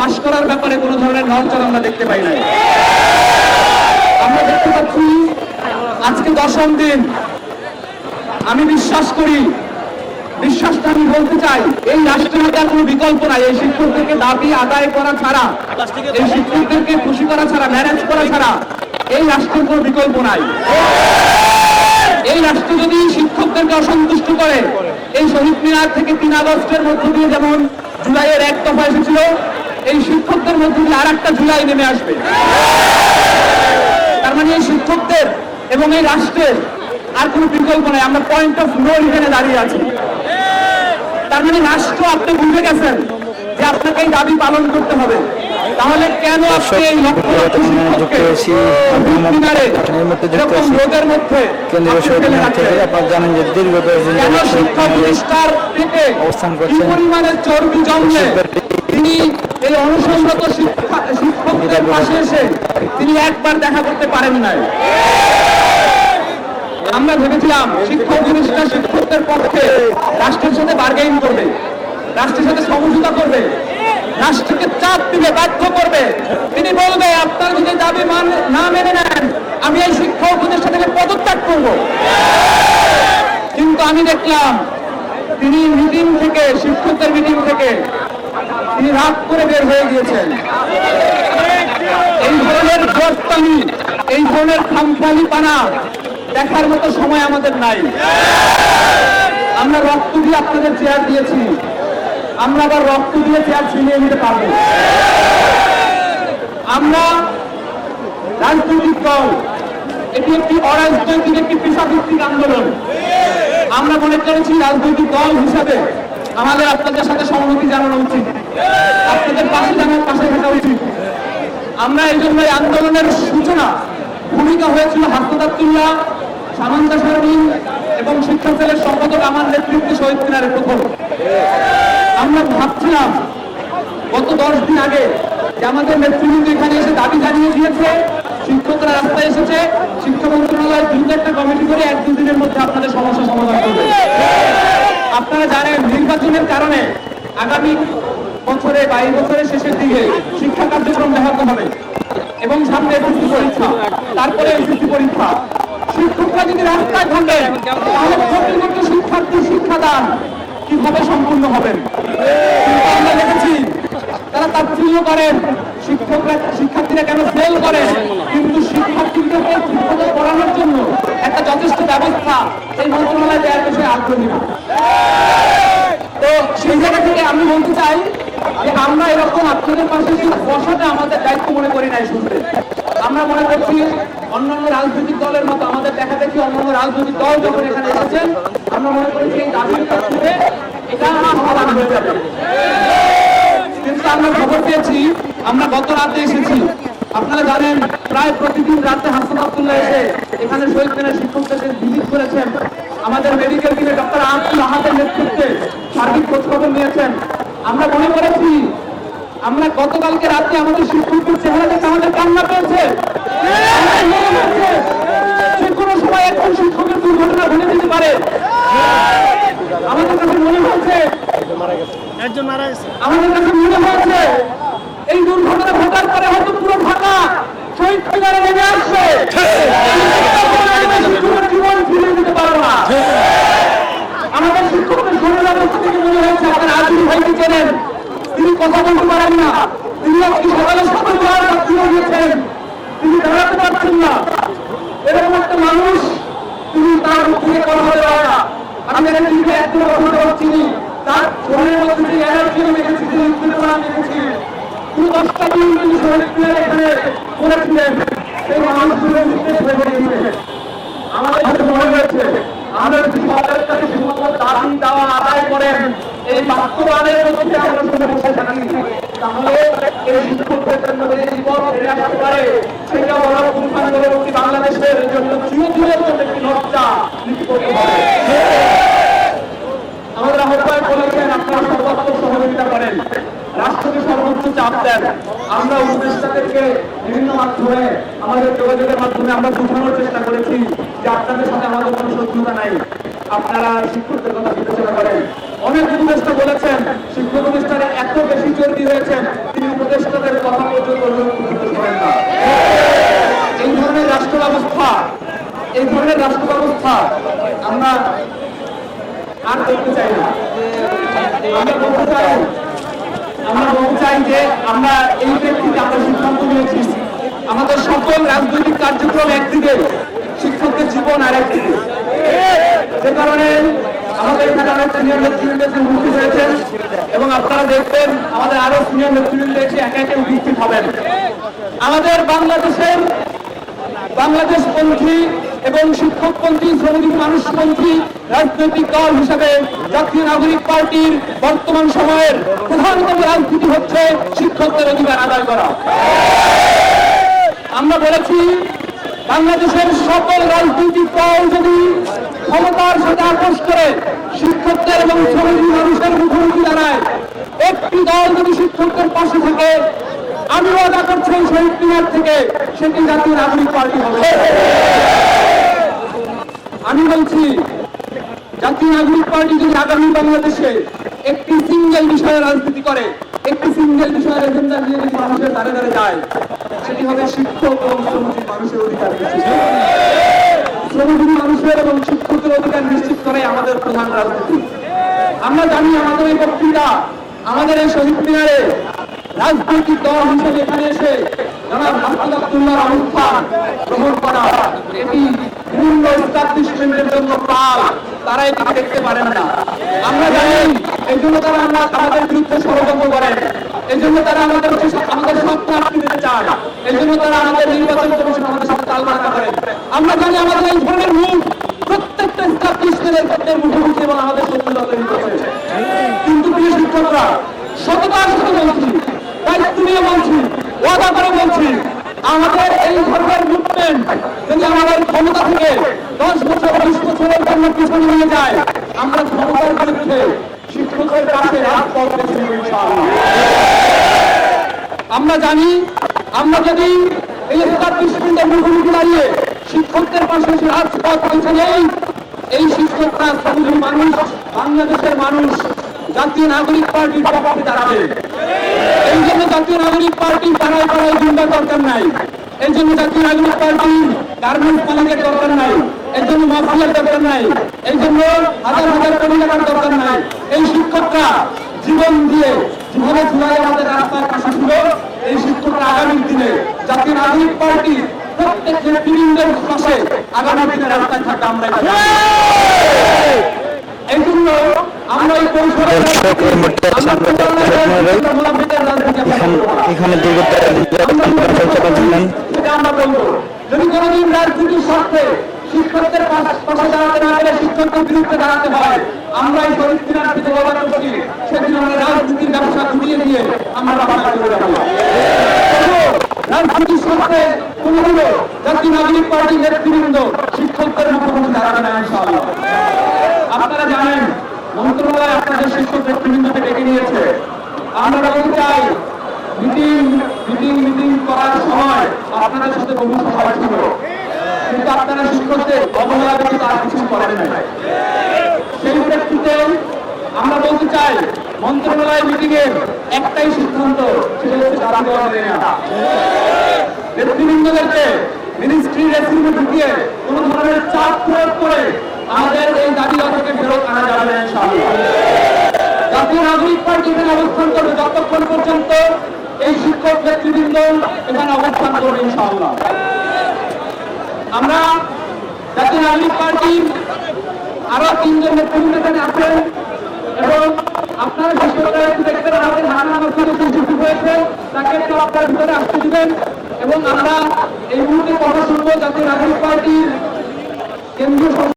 পাশ করার ব্যাপারে কোনো ধরনের নড়চড় আমরা দেখতে পাই নাই। আমরা দেখতে পাচ্ছি, আজকে দশম দিন। আমি বিশ্বাস করি, বিশ্বাসটা আমি বলতে চাই, এই রাষ্ট্রীয়তার কোনো বিকল্প নাই। এই শিক্ষকদেরকে দাবি আদায় করা ছাড়া, এই শিক্ষকদেরকে খুশি করা ছাড়া ম্যানেজ করা ছাড়া, এই রাষ্ট্রের কোনো বিকল্প নাই। এই রাষ্ট্র যদি শিক্ষকদেরকে অসন্তুষ্ট করে, এই শহীদ মিনার থেকে তিন আগস্টের মধ্য দিয়ে যেমন জুলাইয়ের এক দফা এসেছিল এই শিক্ষকদের মধ্যে দিয়ে আর একটা জুলাই নেমে আসবে। তার মানে এই শিক্ষকদের এবং এই রাষ্ট্রের আর কোনো বিকল্প নাই। আমরা পয়েন্ট অফ নো রিভেনে দাঁড়িয়ে আছি। তার মানে রাষ্ট্র আপনি বুঝে গেছেন যে আপনাকে এই দাবি পালন করতে হবে। তাহলে কেন আপনি এই মধ্যে কেন্দ্রীয় থেকে আপনারা জানেন যে দীর্ঘ দশ দিন শিক্ষা প্রতিষ্ঠার থেকে অবস্থান করছেন। পরিমাণে চর্বি জমলে তিনি এই শিক্ষা, শিক্ষকদের পাশে এসে তিনি একবার দেখা করতে পারেন নাই। আমরা ভেবেছিলাম শিক্ষক জিনিসটা শিক্ষকদের পক্ষে রাষ্ট্রের সাথে বার্গেইন করবে, রাষ্ট্রের সাথে সমঝোতা করবে, রাষ্ট্রকে চাপ দিবে, বাধ্য করবে। তিনি বলবে, আপনার যদি দাবি না মেনে নেন, আমি এই শিক্ষা উপদেষ্টা থেকে পদত্যাগ করব। কিন্তু আমি দেখলাম, তিনি মিটিং থেকে, শিক্ষকদের মিটিং থেকে রাগ করে বের হয়ে গিয়েছেন। এই ধরনের জোরতানি এই ধরনের খামখালি পানা দেখার মতো সময় আমাদের নাই। আমরা রক্ত দিয়ে আপনাদের চেয়ার দিয়েছি। আমরা আবার রক্ত দিয়ে চেয়ার ছিনিয়ে নিতে পারব। আমরা রাজনৈতিক দল, এটি একটি অরাজনৈতিক, একটি পেশাভিত্তিক আন্দোলন। আমরা মনে করেছি রাজনৈতিক দল হিসাবে আমাদের আপনাদের সাথে সহমতি জানানো উচিত। আপনাদের পাশে জানার পাশে থাকা উচিত। আমরা এই জন্য আন্দোলনের সূচনা, ভূমিকা হয়েছিল হাসপাতাতুল্লাহ সামন্ত সরণিন এবং শিক্ষা সেলের সম্পাদক আমার নেতৃত্বে শহীদ মিনারে প্রথম। আমরা ভাবছিলাম গত দশ দিন আগে যে আমাদের নেতৃবৃন্দ এখানে এসে দাবি জানিয়ে দিয়েছে, শিক্ষকরা রাস্তায় এসেছে শিক্ষা মন্ত্রণালয় দ্রুত একটা কমিটি করে এক দু দিনের মধ্যে আপনাদের সমস্যা সমাধান করবে। আপনারা জানেন, নির্বাচনের কারণে আগামী বছরে বা এই বছরের শেষের দিকে শিক্ষা কার্যক্রম ব্যাহত হবে এবং সামনে এসএসসি পরীক্ষা, তারপরে এসএসসি পরীক্ষা। শিক্ষকরা যদি রাস্তায় থাকেন, তাহলে কোটি কোটি শিক্ষার্থী, শিক্ষাদান কীভাবে সম্পূর্ণ হবেন? আমরা দেখেছি, তারা তাচ্ছিল্য করেন। শিক্ষকরা, শিক্ষার্থীরা কেন ফেল করে কিন্তু শিক্ষার্থীদেরকে ঠিকমতো পড়ানোর জন্য একটা যথেষ্ট ব্যবস্থা এই মন্ত্রণালয় দেওয়ার বিষয়ে আগ্রহী তো সেই জায়গা থেকে আমি বলতে চাই যে আমরা এরকম আপনাদের পাশে বসাটা আমাদের দায়িত্ব মনে করি নাই শুনতে। আমরা মনে করছি অন্যান্য রাজনৈতিক দলের মতো আমাদের দেখা দেখি অন্যান্য রাজনৈতিক দল যখন এখানে এসেছেন, আমরা মনে করি যে এই এটা কিন্তু আমরা খবর পেয়েছি, আমরা গত রাতে এসেছি। আপনারা জানেন, প্রায় প্রতিদিন রাতে হাসান আব্দুল্লাহ এসে এখানে শহীদ মিনার শিক্ষকদেরকে ভিজিট করেছেন। আমাদের মেডিকেল টিমে ডক্টর আব্দুল আহাদের নেতৃত্বে সার্বিক খোঁজখবর নিয়েছেন। আমরা মনে করেছি আমরা গতকালকে রাতে আমাদের শিক্ষকদের চেহারা দেখে আমাদের কান্না পেয়েছে? যে কোনো সময় একজন শিক্ষকের দুর্ঘটনা ঘটে যেতে পারে। আমাদের কাছে মনে হচ্ছে একজন মারা গেছে। আমাদের কাছে মনে হয়েছে এই দুর্ঘটনা ঘটার পরে হয়তো পুরো ঢাকা শহীদ মিনারে নেমে আসবে শিক্ষকের জীবন ফিরে দিতে পারব না আমাদের শিক্ষকদের শরীর অবস্থা থেকে মনে হয়েছে আপনার চেনেন তিনি কথা বলতে পারেন না। তিনি আজকে সকালে সকাল বার রাত্রিও গিয়েছেন তিনি দাঁড়াতে পারছেন না। এরকম একটা মানুষ তিনি তার মুখ কথা বলে না। আমি এখানে লিখে একজন কথা চিনি তার শরীরের মধ্যে যে এনার্জি দেখেছি, যে উদ্দীপনা দেখেছি। পুরো দশটা দিন কিন্তু শহীদ মিনার এখানে করেছিলেন সেই মানুষগুলো নির্দেশ হয়ে গিয়েছে। আমাদের মনে হয়েছে আমরা যদি সরকারের কাছে শুধুমাত্র দাবি দেওয়া আদায় করেন এই বাস্তবায়নের মধ্যে আমরা শুনে বসে তাহলে এই শিক্ষকদের জন্য উপদেষ্টাদেরকে বিভিন্ন মাধ্যমে, আমাদের যোগাযোগের মাধ্যমে আমরা বোঝানোর চেষ্টা করেছি যে আপনাদের সাথে আমাদের কোনো শত্রুতা নাই। আপনারা শিক্ষকদের কথা বিবেচনা করেন। অনেক উপদেষ্টা বলেছেন, শিক্ষা প্রতিষ্ঠানে এত বেশি চর্বি হয়েছেন তিনি উপদেষ্টাদের কথা পর্যন্ত এই ধরনের রাষ্ট্র ব্যবস্থা এই ধরনের রাষ্ট্র ব্যবস্থা আমরা আর দেখতে চাই না। আমরা বলতে চাই, আমরা বলতে চাই যে আমরা এই ব্যক্তিকে আমরা সিদ্ধান্ত নিয়েছি। আমাদের সকল রাজনৈতিক কার্যক্রম একদিকে, শিক্ষকদের জীবন আর একদিকে যে কারণে আমাদের এখানে অনেক সিনিয়র নেতৃবৃন্দ উপস্থিত হয়েছেন এবং আপনারা দেখবেন আমাদের আরও সিনিয়র নেতৃবৃন্দ এসে একে একে উপস্থিত হবেন। আমাদের বাংলাদেশের বাংলাদেশপন্থী এবং শিক্ষকপন্থী, শ্রমিক মানুষপন্থী, রাজনৈতিক দল হিসেবে জাতীয় নাগরিক পার্টির বর্তমান সময়ের প্রধানতম রাজনীতি হচ্ছে শিক্ষকদের অধিকার আদায় করা। আমরা বলেছি, বাংলাদেশের সকল রাজনৈতিক দল যদি ক্ষমতার সাথে আপোষ করে শিক্ষকদের এবং শ্রমিক মানুষের মুখোমুখি দাঁড়ায় একটি দল যদি শিক্ষকদের পাশে থাকে আমি ওয়াদা করছি এই শহীদ মিনার থেকে সেটি জাতীয় নাগরিক পার্টি হবে। আমি বলছি, জাতীয় নাগরিক পার্টি যদি আগামী বাংলাদেশে একটি সিঙ্গেল বিষয়ে রাজনীতি করে, একটি সিঙ্গেল বিষয়ের এজেন্ডা নিয়ে যদি মানুষের দ্বারে দ্বারে যায়, সেটি হবে শিক্ষক এবং শ্রমজীবী মানুষের অধিকার শ্রমজীবী মানুষের এবং শিক্ষকের অধিকার নিশ্চিত করে আমাদের প্রধান রাজনীতি। আমরা জানি আমাদের এই বক্তৃতা, আমাদের এই শহীদ মিনারে রাজনৈতিক দল হিসেবে এখানে এসে আব্দুল্লাহ গ্রহণ করা এটি জন্য কাল তারা এটি দেখতে পারেন না। আমরা জানি, এই জন্য তারা আমরা আমাদের বিরুদ্ধে ষড়যন্ত্র করেন। এই জন্য তারা আমাদের আমাদের দিতে চান। এই জন্য তারা আমাদের নির্বাচন কমিশন আমাদের সাথে করেন। আমরা জানি আমাদের এই ধরনের মুখ প্রত্যেকটা এস্টাবলিশমেন্টের ক্ষেত্রে মুখোমুখি এবং আমাদের কিন্তু প্রিয় শিক্ষকরা সততার সাথে বলছি দায়িত্ব নিয়ে বলছি ওয়াদা করে বলছি, আমাদের এই ধরনের মুভমেন্ট যদি আমাদের ক্ষমতা থেকে দশ বছর, বিশ বছরের জন্য পিছনে নিয়ে যায়, আমরা ক্ষমতার বিরুদ্ধে শিক্ষকের কাছে রাজপথ বেছে আমরা জানি, আমরা যদি এই এস্টাবলিশমেন্টের মুখোমুখি দাঁড়িয়ে শিক্ষকদের পাশে রাজপথ বেছে নেই, এই শিক্ষকরা মানুষ, বাংলাদেশের মানুষ, জাতীয় নাগরিক পার্টির পক্ষে দাঁড়াবে। এই জন্য জাতীয় নাগরিক পার্টি পাড়ায় পাড়ায় গুন্ডার দরকার নাই। এই জন্য জাতীয় নাগরিক পার্টি গার্মেন্টস মালিকের দরকার নাই। এই জন্য মাফিয়ার দরকার নাই। এই জন্য হাজার হাজার কোটি টাকার দরকার নাই। এই শিক্ষকরা জীবন দিয়ে যেভাবে জুলাই আমাদের রাস্তার পাশে ছিল। এই শিক্ষকরা আগামী দিনে জাতীয় নাগরিক পার্টি প্রত্যেক নেতৃবৃন্দের পাশে আগামী দিনে রাস্তায় থাকা আমরা। এই জন্য এখানে দীর্ঘ যদি কোনোদিন রাজনীতির স্বার্থে শিক্ষকদের পাশ- দাঁড়াতে না পেরে শিক্ষকদের বিরুদ্ধে দাঁড়াতে হয় আমরা এই সেদিন আমরা রাজনীতির ব্যবসা ঘুরিয়ে দিয়ে আমরা বাংলা করে যাব। রাজনীতির স্বার্থে কোনোদিনও জাতীয় নাগরিক পার্টির নেতৃবৃন্দ শিক্ষকদের মুখোমুখি দাঁড়াবে না ইনশাআল্লাহ। আপনারা জানেন মন্ত্রণালয় আপনাদের শিক্ষক নেতৃবৃন্দকে ডেকে নিয়েছে। আমরা চাই মিটিং মিটিং মিটিং করার সময় আপনাদের সাথে বহু সভা ছিল। কিন্তু আপনারা শিক্ষকদের অবহেলা ব্যতীত আর কিছু করেন নাই। সেই প্রেক্ষিতে আমরা বলতে চাই, মন্ত্রণালয় মিটিং এর একটাই সিদ্ধান্ত, সেটা হচ্ছে দাবি মেনে নেওয়া নেতৃবৃন্দদেরকে মিনিস্ট্রি রেসিডেন্টে ঢুকিয়ে কোন ধরনের চাপ প্রয়োগ করে আমাদের এই দাবি থেকে ফেরত আনা যাবে না, ইনশাআল্লাহ। জাতীয় নাগরিক পার্টি এখানে অবস্থান করবে যতক্ষণ পর্যন্ত এই শিক্ষক নেতৃবৃন্দ এখানে অবস্থান করবে, ইনশাআল্লাহ। আমরা জাতীয় নাগরিক পার্টির আরও তিনজন নেতৃবৃন্দ এখানে আছেন এবং আপনারা শিক্ষকরা দেখবেন আমাদের হানা মসজিদে উপস্থিত হয়েছে তাকে একটু আপনার ভিতরে আসতে দিবেন এবং আমরা এই মুহূর্তে কথা শুনব জাতীয় নাগরিক পার্টির কেন্দ্রীয়